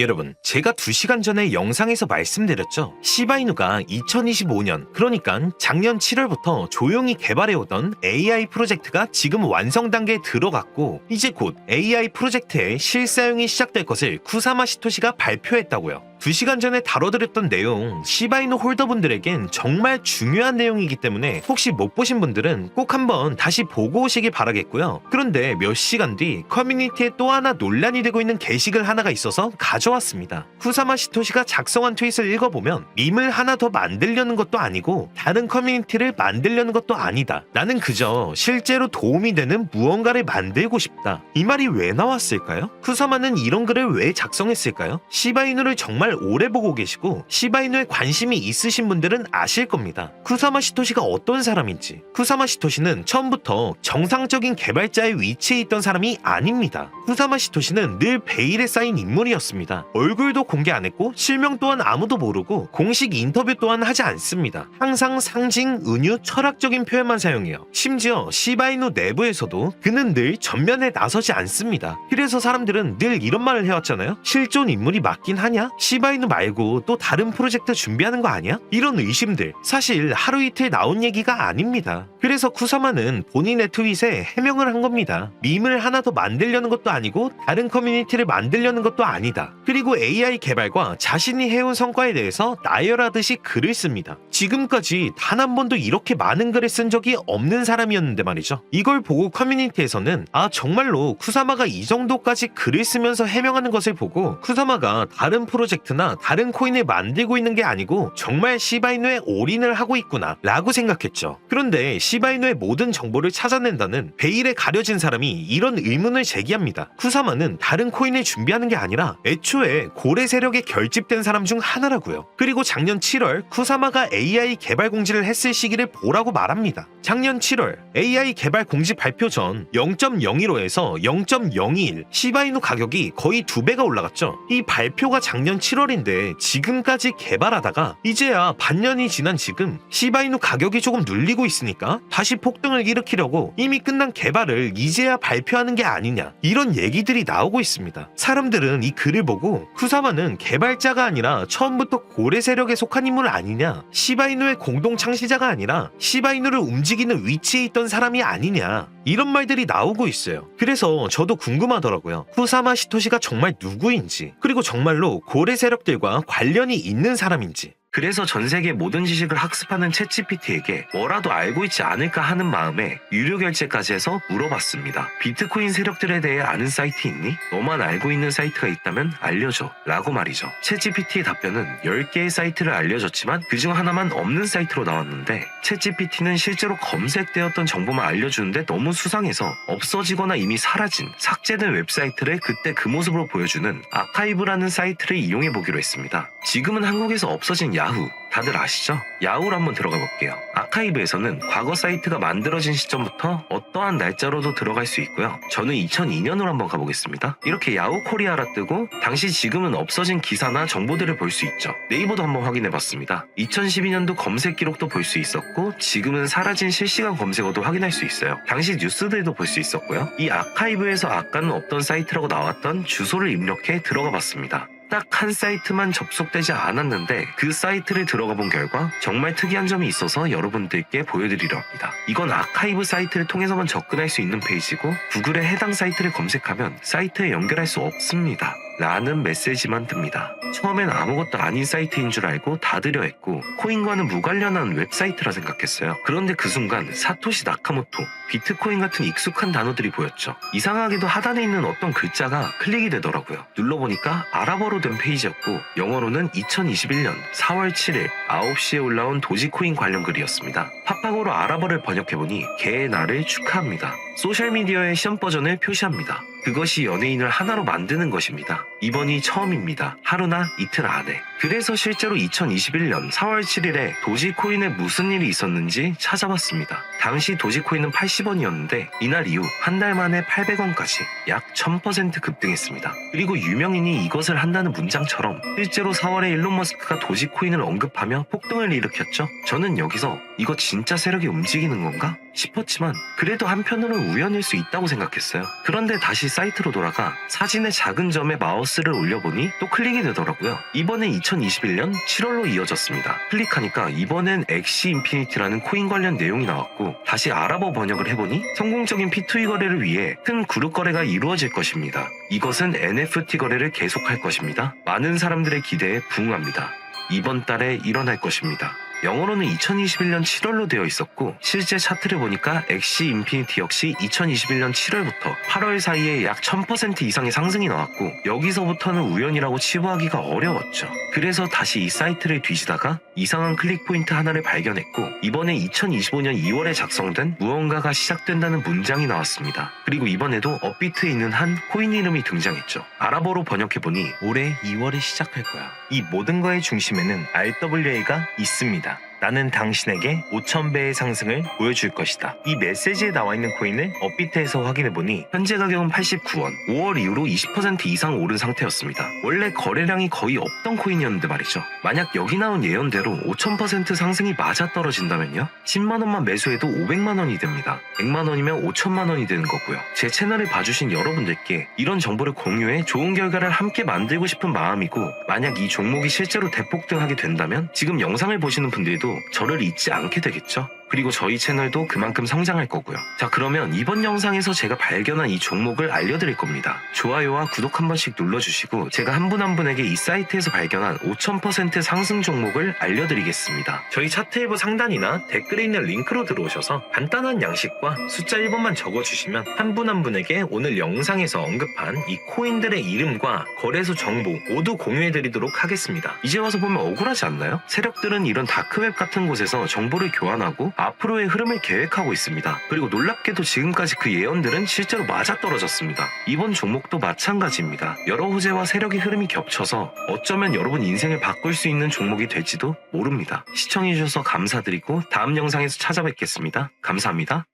여러분, 제가 2시간 전에 영상에서 말씀드렸죠. 시바이누가 2025년, 그러니까 작년 7월부터 조용히 개발해오던 AI 프로젝트가 지금 완성 단계에 들어갔고, 이제 곧 AI 프로젝트의 실사용이 시작될 것을 쿠사마 시토시가 발표했다고요. 2시간 전에 다뤄드렸던 내용, 시바이누 홀더분들에겐 정말 중요한 내용이기 때문에 혹시 못 보신 분들은 꼭 한번 다시 보고 오시길 바라겠고요. 그런데 몇 시간 뒤 커뮤니티에 또 하나 논란이 되고 있는 게시글 하나가 있어서 가져왔습니다. 쿠사마 시토시가 작성한 트윗을 읽어보면 밈을 하나 더 만들려는 것도 아니고 다른 커뮤니티를 만들려는 것도 아니다. 나는 그저 실제로 도움이 되는 무언가를 만들고 싶다. 이 말이 왜 나왔을까요? 쿠사마는 이런 글을 왜 작성했을까요? 시바이누를 정말 오래 보고 계시고 시바이누에 관심이 있으신 분들은 아실 겁니다. 쿠사마 시토시가 어떤 사람인지. 쿠사마 시토시는 처음부터 정상적인 개발자의 위치에 있던 사람이 아닙니다. 쿠사마 시토시는 늘 베일에 쌓인 인물이었습니다. 얼굴도 공개 안 했고 실명 또한 아무도 모르고 공식 인터뷰 또한 하지 않습니다. 항상 상징, 은유, 철학적인 표현만 사용해요. 심지어 시바이누 내부에서도 그는 늘 전면에 나서지 않습니다. 그래서 사람들은 늘 이런 말을 해왔잖아요. 실존 인물이 맞긴 하냐? 시 바이누 말고 또 다른 프로젝트 준비하는 거 아니야? 이런 의심들 사실 하루 이틀 나온 얘기가 아닙니다. 그래서 쿠사마는 본인의 트윗에 해명을 한 겁니다. 밈을 하나 더 만들려는 것도 아니고 다른 커뮤니티를 만들려는 것도 아니다. 그리고 AI 개발과 자신이 해온 성과에 대해서 나열하듯이 글을 씁니다. 지금까지 단 한 번도 이렇게 많은 글을 쓴 적이 없는 사람이었는데 말이죠. 이걸 보고 커뮤니티에서는 아 정말로 쿠사마가 이 정도까지 글을 쓰면서 해명하는 것을 보고 쿠사마가 다른 프로젝트 나 다른 코인을 만들고 있는 게 아니고 정말 시바이누에 올인을 하고 있구나 라고 생각했죠. 그런데 시바이누의 모든 정보를 찾아낸다는 베일에 가려진 사람이 이런 의문을 제기합니다. 쿠사마는 다른 코인을 준비하는 게 아니라 애초에 고래 세력에 결집된 사람 중 하나라고요. 그리고 작년 7월 쿠사마가 AI 개발 공지를 했을 시기를 보라고 말합니다. 작년 7월 AI 개발 공지 발표 전 0.01호에서 0.021 시바이누 가격이 거의 두 배가 올라갔죠. 이 발표가 작년 7월인데 지금까지 개발하다가 이제야 반년이 지난 지금 시바이누 가격이 조금 눌리고 있으니까 다시 폭등을 일으키려고 이미 끝난 개발을 이제야 발표하는 게 아니냐 이런 얘기들이 나오고 있습니다. 사람들은 이 글을 보고 쿠사마는 개발자가 아니라 처음부터 고래 세력에 속한 인물 아니냐 시바이누의 공동 창시자가 아니라 시바이누를 움직이는 위치에 있던 사람이 아니냐 이런 말들이 나오고 있어요. 그래서 저도 궁금하더라고요. 쿠사마 시토시가 정말 누구인지 그리고 정말로 고래 세력들과 관련이 있는 사람인지 그래서 전 세계 모든 지식을 학습하는 챗GPT에게 뭐라도 알고 있지 않을까 하는 마음에 유료 결제까지 해서 물어봤습니다. 비트코인 세력들에 대해 아는 사이트 있니? 너만 알고 있는 사이트가 있다면 알려줘. 라고 말이죠. 챗GPT의 답변은 10개의 사이트를 알려줬지만 그중 하나만 없는 사이트로 나왔는데 챗GPT는 실제로 검색되었던 정보만 알려주는데 너무 수상해서 없어지거나 이미 사라진 삭제된 웹사이트를 그때 그 모습으로 보여주는 아카이브라는 사이트를 이용해 보기로 했습니다. 지금은 한국에서 없어진 야후 다들 아시죠? 야후로 한번 들어가 볼게요. 아카이브에서는 과거 사이트가 만들어진 시점부터 어떠한 날짜로도 들어갈 수 있고요. 저는 2002년으로 한번 가보겠습니다. 이렇게 야후 코리아라 뜨고 당시 지금은 없어진 기사나 정보들을 볼 수 있죠. 네이버도 한번 확인해 봤습니다. 2012년도 검색 기록도 볼 수 있었고 지금은 사라진 실시간 검색어도 확인할 수 있어요. 당시 뉴스들도 볼 수 있었고요. 이 아카이브에서 아까는 없던 사이트라고 나왔던 주소를 입력해 들어가 봤습니다. 딱 한 사이트만 접속되지 않았는데 그 사이트를 들어가 본 결과 정말 특이한 점이 있어서 여러분들께 보여드리려 합니다. 이건 아카이브 사이트를 통해서만 접근할 수 있는 페이지고 구글에 해당 사이트를 검색하면 사이트에 연결할 수 없습니다. 라는 메시지만 뜹니다. 처음엔 아무것도 아닌 사이트인 줄 알고 닫으려 했고 코인과는 무관련한 웹사이트라 생각했어요. 그런데 그 순간 사토시 나카모토, 비트코인 같은 익숙한 단어들이 보였죠. 이상하게도 하단에 있는 어떤 글자가 클릭이 되더라고요. 눌러보니까 아랍어로 된 페이지였고 영어로는 2021년 4월 7일 9시에 올라온 도지코인 관련 글이었습니다. 팝빵으로 아랍어를 번역해보니 개의 날을 축하합니다. 소셜미디어의 시험 버전을 표시합니다. 그것이 연예인을 하나로 만드는 것입니다. 이번이 처음입니다. 하루나 이틀 안에. 그래서 실제로 2021년 4월 7일에 도지코인에 무슨 일이 있었는지 찾아봤습니다. 당시 도지코인은 80원이었는데 이날 이후 한 달 만에 800원까지 약 1000% 급등했습니다. 그리고 유명인이 이것을 한다는 문장처럼 실제로 4월에 일론 머스크가 도지코인을 언급하며 폭등을 일으켰죠. 저는 여기서 이거 진짜 세력이 움직이는 건가? 싶었지만 그래도 한편으로는 우연일 수 있다고 생각했어요. 그런데 다시 사이트로 돌아가 사진의 작은 점에 마우스를 올려보니 또 클릭이 되더라고요. 이번엔 2021년 7월로 이어졌습니다. 클릭하니까 이번엔 엑시 인피니티라는 코인 관련 내용이 나왔고 다시 아랍어 번역을 해보니 성공적인 P2E 거래를 위해 큰 그룹 거래가 이루어질 것입니다. 이것은 NFT 거래를 계속할 것입니다. 많은 사람들의 기대에 부응합니다. 이번 달에 일어날 것입니다. 영어로는 2021년 7월로 되어 있었고 실제 차트를 보니까 엑시 인피니티 역시 2021년 7월부터 8월 사이에 약 1000% 이상의 상승이 나왔고 여기서부터는 우연이라고 치부하기가 어려웠죠. 그래서 다시 이 사이트를 뒤지다가 이상한 클릭 포인트 하나를 발견했고 이번에 2025년 2월에 작성된 무언가가 시작된다는 문장이 나왔습니다. 그리고 이번에도 업비트에 있는 한 코인 이름이 등장했죠. 아랍어로 번역해보니 올해 2월에 시작할 거야. 이 모든 거의 중심에는 RWA가 있습니다. 나는 당신에게 5,000배의 상승을 보여줄 것이다. 이 메시지에 나와 있는 코인을 업비트에서 확인해보니 현재 가격은 89원, 5월 이후로 20% 이상 오른 상태였습니다. 원래 거래량이 거의 없던 코인이었는데 말이죠. 만약 여기 나온 예언대로 5000% 상승이 맞아 떨어진다면요? 10만 원만 매수해도 500만 원이 됩니다. 100만 원이면 5천만 원이 되는 거고요. 제 채널을 봐주신 여러분들께 이런 정보를 공유해 좋은 결과를 함께 만들고 싶은 마음이고 만약 이 종목이 실제로 대폭등하게 된다면 지금 영상을 보시는 분들도 저를 잊지 않게 되겠죠? 그리고 저희 채널도 그만큼 성장할 거고요. 자, 그러면 이번 영상에서 제가 발견한 이 종목을 알려드릴 겁니다. 좋아요와 구독 한 번씩 눌러주시고 제가 한 분 한 분에게 이 사이트에서 발견한 5000% 상승 종목을 알려드리겠습니다. 저희 차트일보 상단이나 댓글에 있는 링크로 들어오셔서 간단한 양식과 숫자 1번만 적어주시면 한분한 분에게 오늘 영상에서 언급한 이 코인들의 이름과 거래소 정보 모두 공유해드리도록 하겠습니다. 이제 와서 보면 억울하지 않나요? 세력들은 이런 다크웹 같은 곳에서 정보를 교환하고 앞으로의 흐름을 계획하고 있습니다. 그리고 놀랍게도 지금까지 그 예언들은 실제로 맞아떨어졌습니다. 이번 종목도 마찬가지입니다. 여러 호재와 세력의 흐름이 겹쳐서 어쩌면 여러분 인생을 바꿀 수 있는 종목이 될지도 모릅니다. 시청해주셔서 감사드리고 다음 영상에서 찾아뵙겠습니다. 감사합니다.